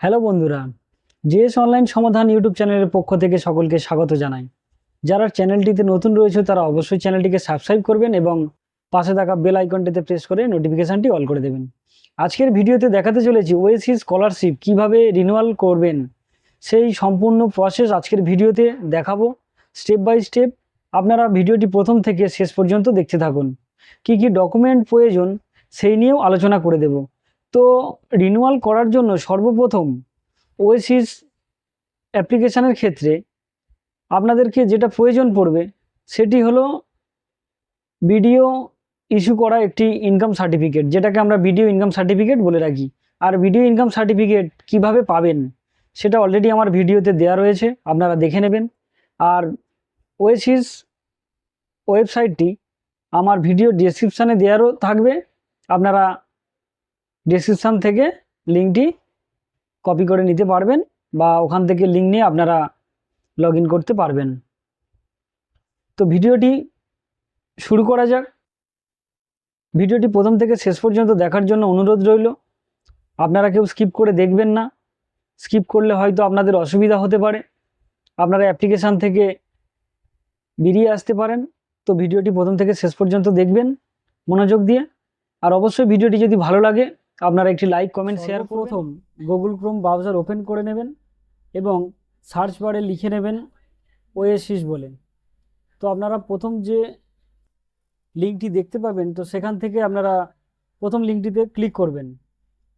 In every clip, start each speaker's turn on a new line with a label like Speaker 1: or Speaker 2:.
Speaker 1: Hello বন্ধুরা, GS online সমাধান YouTube চ্যানেলের পক্ষ থেকে সকলকে স্বাগত জানাই। যারা চ্যানেলটিতে নতুন রয়েছে, তারা অবশ্যই চ্যানেলটিকে সাবস্ক্রাইব করবেন এবং পাশে থাকা বেল আইকনটিতে প্রেস করে নোটিফিকেশানটি অল করে দেবেন। আজকের ভিডিওতে দেখাতে চলেছি ওএসি স্কলারশিপ কীভাবে রিনিউয়াল করবেন, সেই সম্পূর্ণ প্রসেস আজকের ভিডিওতে দেখাবো। স্টেপ বাই স্টেপ আপনারা ভিডিওটি প্রথম থেকে শেষ পর্যন্ত দেখতে থাকুন। কি কি ডকুমেন্ট প্রয়োজন, সেই নিয়েও আলোচনা করে দেব। তো রিনুয়াল করার জন্য সর্বপ্রথম ওয়েসিস অ্যাপ্লিকেশানের ক্ষেত্রে আপনাদেরকে যেটা প্রয়োজন পড়বে সেটি হলো বিডিও ইস্যু করা একটি ইনকাম সার্টিফিকেট, যেটাকে আমরা ভিডিও ইনকাম সার্টিফিকেট বলে রাখি। আর ভিডিও ইনকাম সার্টিফিকেট কীভাবে পাবেন সেটা অলরেডি আমার ভিডিওতে দেওয়া রয়েছে, আপনারা দেখে নেবেন। আর ওয়েসিস ওয়েবসাইটটি আমার ভিডিও ডেসক্রিপশানে দেওয়ারও থাকবে, আপনারা ডেসক্রিপশান থেকে লিঙ্কটি কপি করে নিতে পারবেন বা ওখান থেকে লিঙ্ক নিয়ে আপনারা লগ করতে পারবেন। তো ভিডিওটি শুরু করা যাক। ভিডিওটি প্রথম থেকে শেষ পর্যন্ত দেখার জন্য অনুরোধ রইল। আপনারা কেউ স্কিপ করে দেখবেন না। স্কিপ করলে হয়তো আপনাদের অসুবিধা হতে পারে। আপনারা অ্যাপ্লিকেশান থেকে বেরিয়ে আসতে পারেন। তো ভিডিওটি প্রথম থেকে শেষ পর্যন্ত দেখবেন মনোযোগ দিয়ে। আর অবশ্যই ভিডিওটি যদি ভালো লাগে আপনারা একটি লাইক কমেন্ট শেয়ার প্রথম গুগল ক্রোম ব্রাউজার ওপেন করে নেবেন এবং সার্চ বারে লিখে নেবেন ওয়েসিস বলে। তো আপনারা প্রথম যে লিঙ্কটি দেখতে পাবেন তো সেখান থেকে আপনারা প্রথম লিঙ্কটিতে ক্লিক করবেন।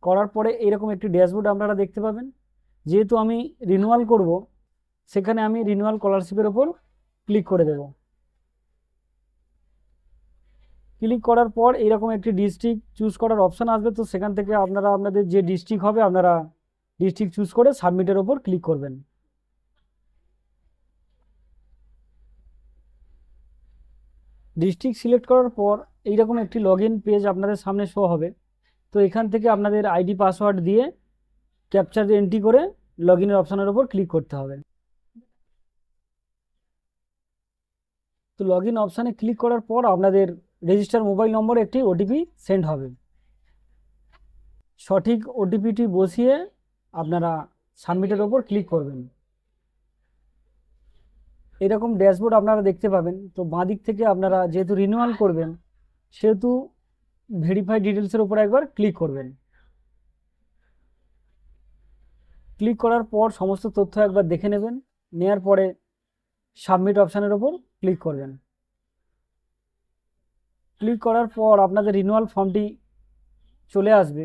Speaker 1: করার পরে এরকম একটি ড্যাশবোর্ড আপনারা দেখতে পাবেন। যেহেতু আমি রিনিউয়াল করব সেখানে আমি রিনিউয়াল স্কলারশিপের ওপর ক্লিক করে দেব। ক্লিক করার পর এইরকম একটি ডিস্ট্রিক্ট চুজ করার অপশান আসবে। তো সেখান থেকে আপনারা আপনাদের যে ডিস্ট্রিক্ট হবে, আপনারা ডিস্ট্রিক্ট চুজ করে সাবমিটের ওপর ক্লিক করবেন। ডিস্ট্রিক্ট সিলেক্ট করার পর এইরকম একটি লগ পেজ আপনাদের সামনে শো হবে। তো এখান থেকে আপনাদের আইডি পাসওয়ার্ড দিয়ে ক্যাপচার এন্ট্রি করে লগ ইনের অপশানের ওপর ক্লিক করতে হবে। তো লগ ইন অপশানে ক্লিক করার পর আপনাদের রেজিস্টার মোবাইল নম্বরে একটি ওটিপি সেন্ড হবে। সঠিক ওটিপিটি বসিয়ে আপনারা সাবমিটের ওপর ক্লিক করবেন। এরকম ড্যাশবোর্ড আপনারা দেখতে পাবেন। তো বাঁ দিক থেকে আপনারা যেহেতু রিনিউয়াল করবেন, সেহেতু ভেরিফাই ডিটেলসের উপর একবার ক্লিক করবেন। ক্লিক করার পর সমস্ত তথ্য একবার দেখে নেবেন। নেয়ার পরে সাবমিট অপশানের ওপর ক্লিক করবেন। ক্লিক করার পর আপনাদের রিনিউয়াল ফর্মটি চলে আসবে।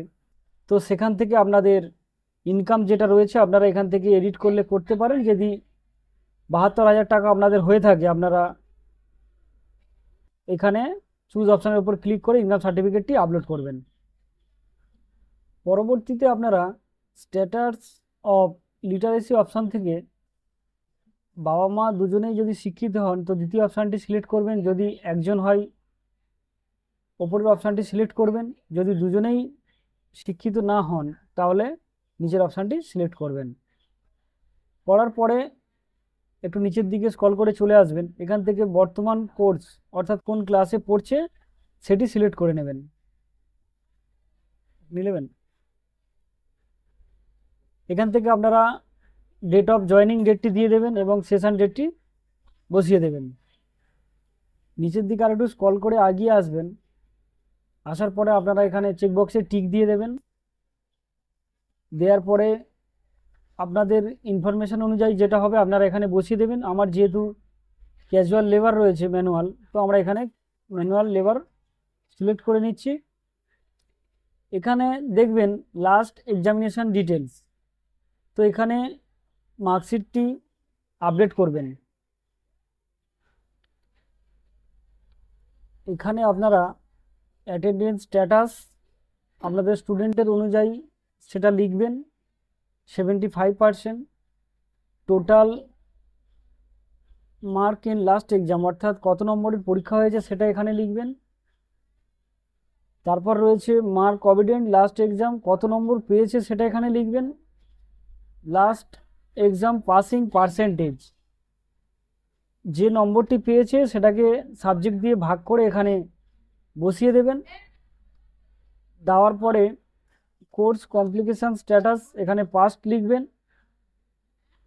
Speaker 1: তো সেখান থেকে আপনাদের ইনকাম যেটা রয়েছে আপনারা এখান থেকে এডিট করলে করতে পারেন। যদি বাহাত্তর হাজার টাকা আপনাদের হয়ে থাকে, আপনারা এখানে চুজ অপশানের উপর ক্লিক করে ইনকাম সার্টিফিকেটটি আপলোড করবেন। পরবর্তীতে আপনারা স্ট্যাটাস অফ লিটারেসি অপশান থেকে বাবা মা দুজনেই যদি শিক্ষিত হন, তো দ্বিতীয় অপশানটি সিলেক্ট করবেন। যদি একজন হয় ওপরের অপশানটি সিলেক্ট করবেন। যদি দুজনেই শিক্ষিত না হন, তাহলে নিচের অপশানটি সিলেক্ট করবেন। করার পরে একটু নিচের দিকে স্কল করে চলে আসবেন। এখান থেকে বর্তমান কোর্স অর্থাৎ কোন ক্লাসে পড়ছে, সেটি সিলেক্ট করে নেবেন। নিলেবেন? এখান থেকে আপনারা ডেট অফ জয়নিং ডেটটি দিয়ে দেবেন এবং সেশন ডেটটি বসিয়ে দেবেন। নিচের দিকে আর একটু স্কল করে আগিয়ে আসবেন। আসার পরে আপনারা এখানে চেকবক্সে টিক দিয়ে দেবেন। দেওয়ার পরে আপনাদের ইনফরমেশান অনুযায়ী যেটা হবে আপনারা এখানে বসিয়ে দেবেন। আমার যেহেতু ক্যাজুয়াল লেবার রয়েছে ম্যানুয়াল তো আমরা এখানে ম্যানুয়াল লেবার সিলেক্ট করে নিচ্ছি। এখানে দেখবেন লাস্ট এক্সামিনেশান ডিটেলস তো এখানে মার্কশিটটি আপডেট করবেন। এখানে আপনারা অ্যাটেন্ডেন্স স্ট্যাটাস আপনাদের স্টুডেন্টের অনুযায়ী সেটা লিখবেন seventy five percent total mark in last exam অর্থাৎ কত নম্বরের পরীক্ষা হয়েছে সেটা এখানে লিখবেন। তারপর রয়েছে মার্ক অবিডেন্ট লাস্ট এক্সাম কত নম্বর পেয়েছে সেটা এখানে লিখবেন। লাস্ট এক্সাম পাসিং পার্সেন্টেজ যে নম্বরটি পেয়েছে সেটাকে সাবজেক্ট দিয়ে ভাগ করে এখানে বসিয়ে দেবেন। দেওয়ার পরে কোর্স কমপ্লিকেশন স্ট্যাটাস এখানে পাস্ট লিখবেন।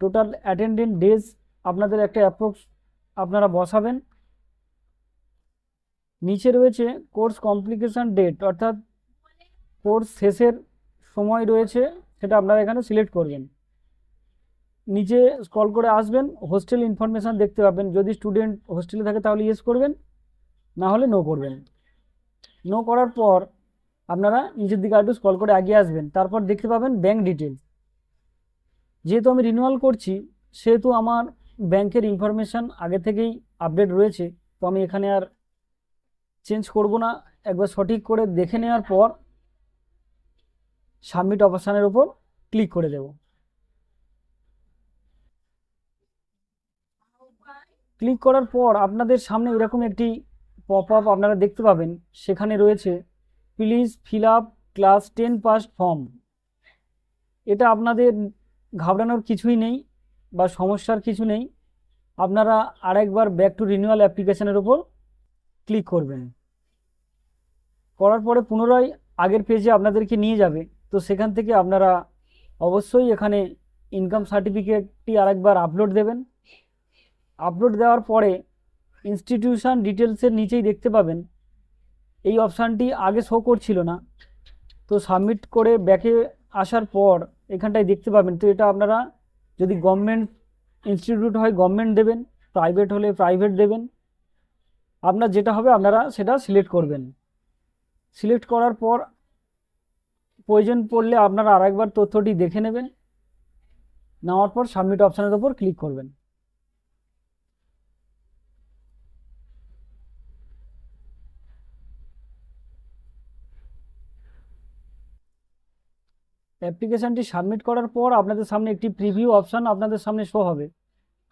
Speaker 1: টোটাল অ্যাটেন্ডেন্ট ডেজ আপনাদের একটা অ্যাপ্রক্স আপনারা বসাবেন। নিচে রয়েছে কোর্স কমপ্লিকেশন ডেট অর্থাৎ কোর্স শেষের সময় রয়েছে, সেটা আপনারা এখানে সিলেক্ট করবেন। নিচে স্ক্রল করে আসবেন হোস্টেল ইনফরমেশান দেখতে পাবেন। যদি স্টুডেন্ট হোস্টেলে থাকে তাহলে ইয়েস করবেন, না হলে নো করবেন। নো করার পর আপনারা নিচের দিকে একটু স্ক্রল করে এগিয়ে আসবেন, তারপর দেখতে পাবেন ব্যাঙ্ক ডিটেলস যেহেতু আমি রিনিউয়াল করছি, সেহেতু আমার ব্যাংকের ইনফরমেশান আগে থেকেই আপডেট রয়েছে, তো আমি এখানে আর চেঞ্জ করব না। একবার সঠিক করে দেখে নেওয়ার পর সাবমিট অপশানের ওপর ক্লিক করে দেব। ক্লিক করার পর আপনাদের সামনে এরকম একটি পপ আপ আপনারা দেখতে পাবেন। সেখানে রয়েছে please fill up class ten pass form এটা আপনাদের ঘাবড়ানোর কিছুই নেই বা সমস্যার কিছু নেই। আপনারা আরেকবার ব্যাক টু রিনিউয়াল অ্যাপ্লিকেশনের ওপর ক্লিক করবেন। করার পরে পুনরায় আগের পেজে আপনাদেরকে নিয়ে যাবে। তো সেখান থেকে আপনারা অবশ্যই এখানে ইনকাম সার্টিফিকেটটি আরেকবার আপলোড দেবেন। আপলোড দেওয়ার পরে ইনস্টিটিউশন ডিটেলসের নিচেই দেখতে পাবেন। এই অপশানটি আগে শো করছিল না। তো সাবমিট করে ব্যাকে আসার পর এখানটায় দেখতে পাবেন। তো এটা আপনারা যদি গভর্নমেন্ট ইনস্টিটিউট হয় গভর্নমেন্ট দেবেন প্রাইভেট হলে প্রাইভেট দেবেন। আপনার যেটা হবে আপনারা সেটা সিলেক্ট করবেন। সিলেক্ট করার পর প্রয়োজন পড়লে আপনারা আরেকবার তথ্যটি দেখে নেবেন। নেওয়ার পর সাবমিট অপশানের ওপর ক্লিক করবেন। অ্যাপ্লিকেশানটি সাবমিট করার পর আপনাদের সামনে একটি প্রিভিউ অপশান আপনাদের সামনে শো হবে।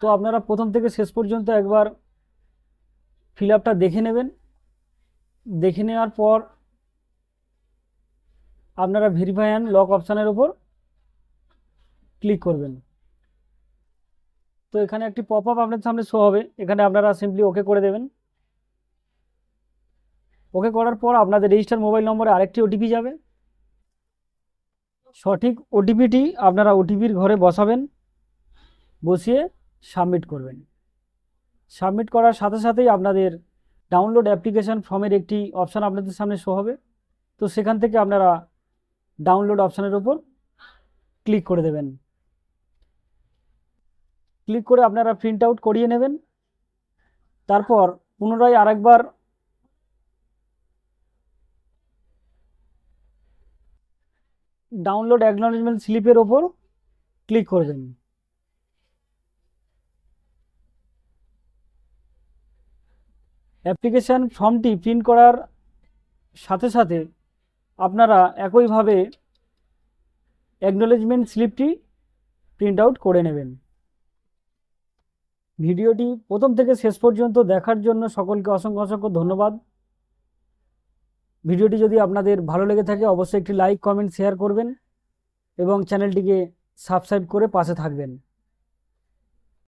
Speaker 1: তো আপনারা প্রথম থেকে শেষ পর্যন্ত একবার ফিল আপটা দেখে নেবেন। দেখে নেওয়ার পর আপনারা ভেরিফাই অ্যান্ড লক অপশানের ওপর ক্লিক করবেন। তো এখানে একটি পপ আপ আপনাদের সামনে শো হবে। এখানে আপনারা সিম্পলি ওকে করে দেবেন। ওকে করার পর আপনাদের রেজিস্টার মোবাইল নম্বরে আরেকটি ওটিপি যাবে। সঠিক ওটিপিটি আপনারা ওটিপির ঘরে বসাবেন, বসিয়ে সাবমিট করবেন। সাবমিট করার সাথে সাথেই আপনাদের ডাউনলোড অ্যাপ্লিকেশান ফর্মের একটি অপশান আপনাদের সামনে শো হবে। তো সেখান থেকে আপনারা ডাউনলোড অপশানের ওপর ক্লিক করে দেবেন। ক্লিক করে আপনারা প্রিন্ট আউট করিয়ে নেবেন। তারপর পুনরায় আরেকবার ডাউনলোড অ্যাকনলেজমেন্ট স্লিপের ওপর ক্লিক করবেন অ্যাপ্লিকেশান ফর্মটি প্রিন্ট করার সাথে সাথে আপনারা একইভাবে অ্যাকনলেজমেন্ট স্লিপটি প্রিন্ট আউট করে নেবেন। ভিডিওটি প্রথম থেকে শেষ পর্যন্ত দেখার জন্য সকলকে অসংখ্য অসংখ্য ধন্যবাদ। ভিডিওটি যদি আপনাদের ভালো লেগে থাকে, অবশ্যই একটি লাইক কমেন্ট শেয়ার করবেন এবং চ্যানেলটিকে সাবস্ক্রাইব করে পাশে থাকবেন।